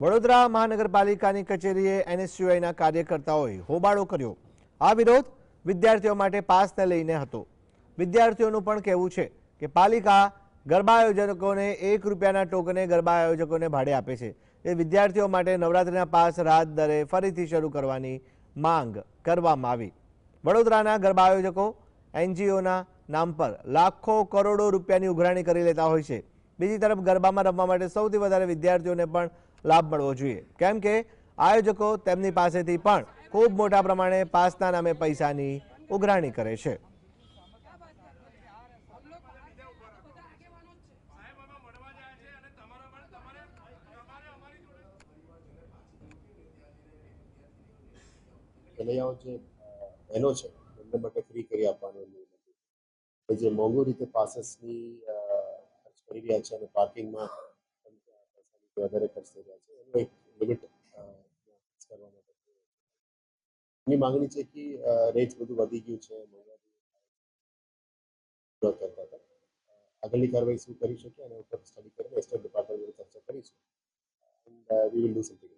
વડોદરા મહાનગરપાલિકાની કચેરીએ એનએસયુઆઈના કાર્યકર્તાઓએ હોબાળો કર્યો. આ વિરોધ વિદ્યાર્થીઓ માટે પાસને લઈને હતો. વિદ્યાર્થીઓનું પણ કહેવું છે કે પાલિકા ગરબા આયોજકોને એક રૂપિયાના ટોકને ગરબા આયોજકોને ભાડે આપે છે. એ વિદ્યાર્થીઓ માટે નવરાત્રિના પાસ રાત દરે ફરીથી શરૂ કરવાની માંગ કરવામાં આવી. વડોદરાના ગરબા આયોજકો એનજીઓના નામ પર લાખો કરોડો રૂપિયાની ઉઘરાણી કરી લેતા હોય છે. બીજી તરફ ગરબામાં રમવા માટે સૌથી વધારે વિદ્યાર્થીઓને પણ લાભ મળવો જોઈએ. કેમ કે આયોજકો તેમની પાસેથી પણ ખૂબ મોટા પ્રમાણે પાસના નામે પૈસાની ઉઘરાણી કરે છે. કનૈયાઓ જે બહેનો છે. એમને ફ્રી કરી આપવાનો જે મોંઘુ રીતે પાસીસની ખર્ચ કરી રહ્યા છે અને પાર્કિંગમાં વધારે ખર્ચ થઈ રહ્યા છે. એનું એક લિમિટ કરવા માટે એની માંગણી છે કે રેટ બધું વધી ગયું છે કરતા આગળની કાર્યવાહી શું કરી શકીએ અને ઉપર સ્ટડી કરીને એસ્ટેટ ડિપાર્ટમેન્ટ ચર્ચા કરીશું. We will do something